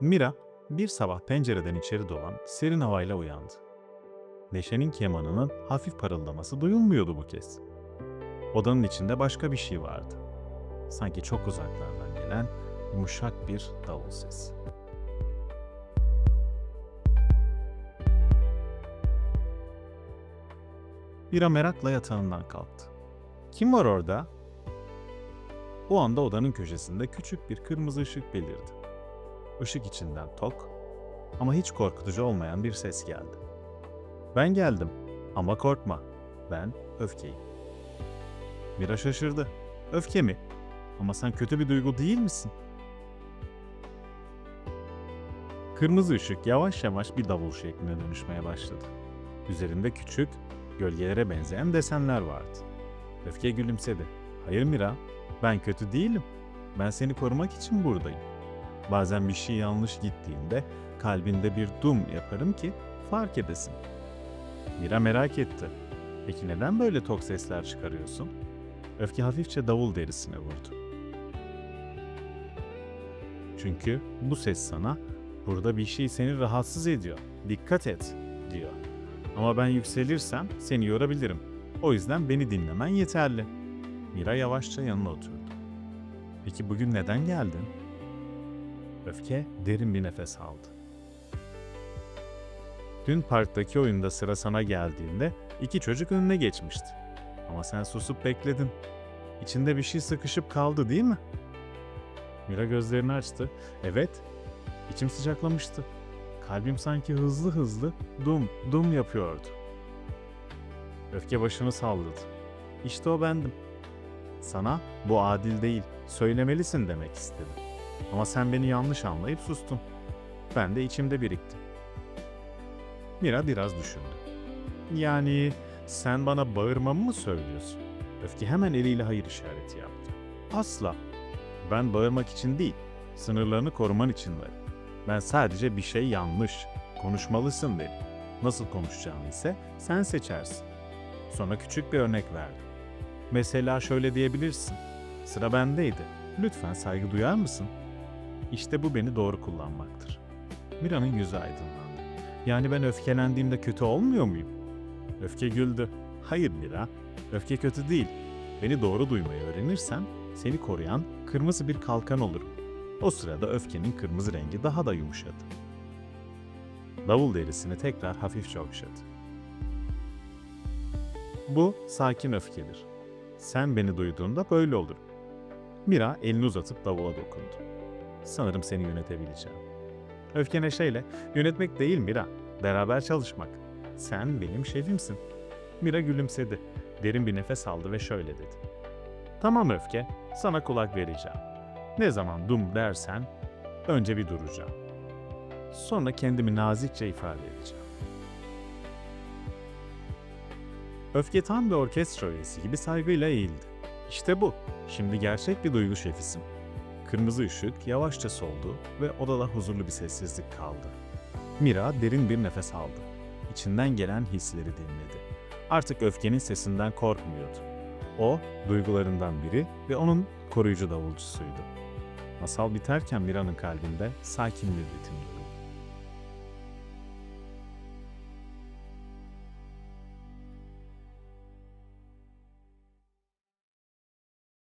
Mira bir sabah pencereden içeri dolan serin havayla uyandı. Neşe'nin kemanının hafif parıldaması duyulmuyordu bu kez. Odanın içinde başka bir şey vardı. Sanki çok uzaklardan gelen yumuşak bir davul sesi. Mira merakla yatağından kalktı. Kim var orada? O anda odanın köşesinde küçük bir kırmızı ışık belirdi. Işık içinden tok ama hiç korkutucu olmayan bir ses geldi. Ben geldim ama korkma. Ben öfkeyim. Mira şaşırdı. Öfke mi? Ama sen kötü bir duygu değil misin? Kırmızı ışık yavaş yavaş bir davul şekline dönüşmeye başladı. Üzerinde küçük, gölgelere benzeyen desenler vardı. Öfke gülümsedi. Hayır Mira, ben kötü değilim. Ben seni korumak için buradayım. Bazen bir şey yanlış gittiğinde kalbinde bir dum yaparım ki fark edesin. Mira merak etti. Peki neden böyle tok sesler çıkarıyorsun? Öfke hafifçe davul derisine vurdu. Çünkü bu ses sana burada bir şey seni rahatsız ediyor. Dikkat et diyor. Ama ben yükselirsem seni yorabilirim. O yüzden beni dinlemen yeterli. Mira yavaşça yanına oturdu. Peki bugün neden geldin? Öfke derin bir nefes aldı. Dün parktaki oyunda sıra sana geldiğinde iki çocuk önüne geçmişti. Ama sen susup bekledin. İçinde bir şey sıkışıp kaldı değil mi? Mira gözlerini açtı. Evet, içim sıcaklamıştı. Kalbim sanki hızlı hızlı dum dum yapıyordu. Öfke başını salladı. İşte o bendim. Sana bu adil değil, söylemelisin demek istedim. Ama sen beni yanlış anlayıp sustun. Ben de içimde biriktim. Mira biraz düşündü. Yani sen bana bağırmamı mı söylüyorsun? Öfke hemen eliyle hayır işareti yaptı. Asla. Ben bağırmak için değil, sınırlarını koruman için varım. Ben sadece bir şey yanlış, konuşmalısın dedim. Nasıl konuşacağını ise sen seçersin. Sonra küçük bir örnek verdim. Mesela şöyle diyebilirsin. Sıra bendeydi. Lütfen saygı duyar mısın? İşte bu beni doğru kullanmaktır. Mira'nın yüzü aydınlandı. Yani ben öfkelendiğimde kötü olmuyor muyum? Öfke güldü. Hayır Mira, öfke kötü değil. Beni doğru duymayı öğrenirsen seni koruyan kırmızı bir kalkan olurum. O sırada öfkenin kırmızı rengi daha da yumuşadı. Davul derisini tekrar hafifçe okşadı. Bu sakin öfkedir. Sen beni duyduğunda böyle olurum. Mira elini uzatıp davula dokundu. Sanırım seni yönetebileceğim. Öfke neşeyle, yönetmek değil Mira, beraber çalışmak. Sen benim şefimsin. Mira gülümsedi. Derin bir nefes aldı ve şöyle dedi. Tamam öfke, sana kulak vereceğim. Ne zaman dum dersen önce bir duracağım. Sonra kendimi nazikçe ifade edeceğim. Öfke tam bir orkestra üyesi gibi saygıyla eğildi. İşte bu. Şimdi gerçek bir duygu şefisim. Kırmızı ışık yavaşça soldu ve odada huzurlu bir sessizlik kaldı. Mira derin bir nefes aldı. İçinden gelen hisleri dinledi. Artık öfkenin sesinden korkmuyordu. O, duygularından biri ve onun koruyucu davulcusuydu. Masal biterken Mira'nın kalbinde sakin bir ritim duyuldu.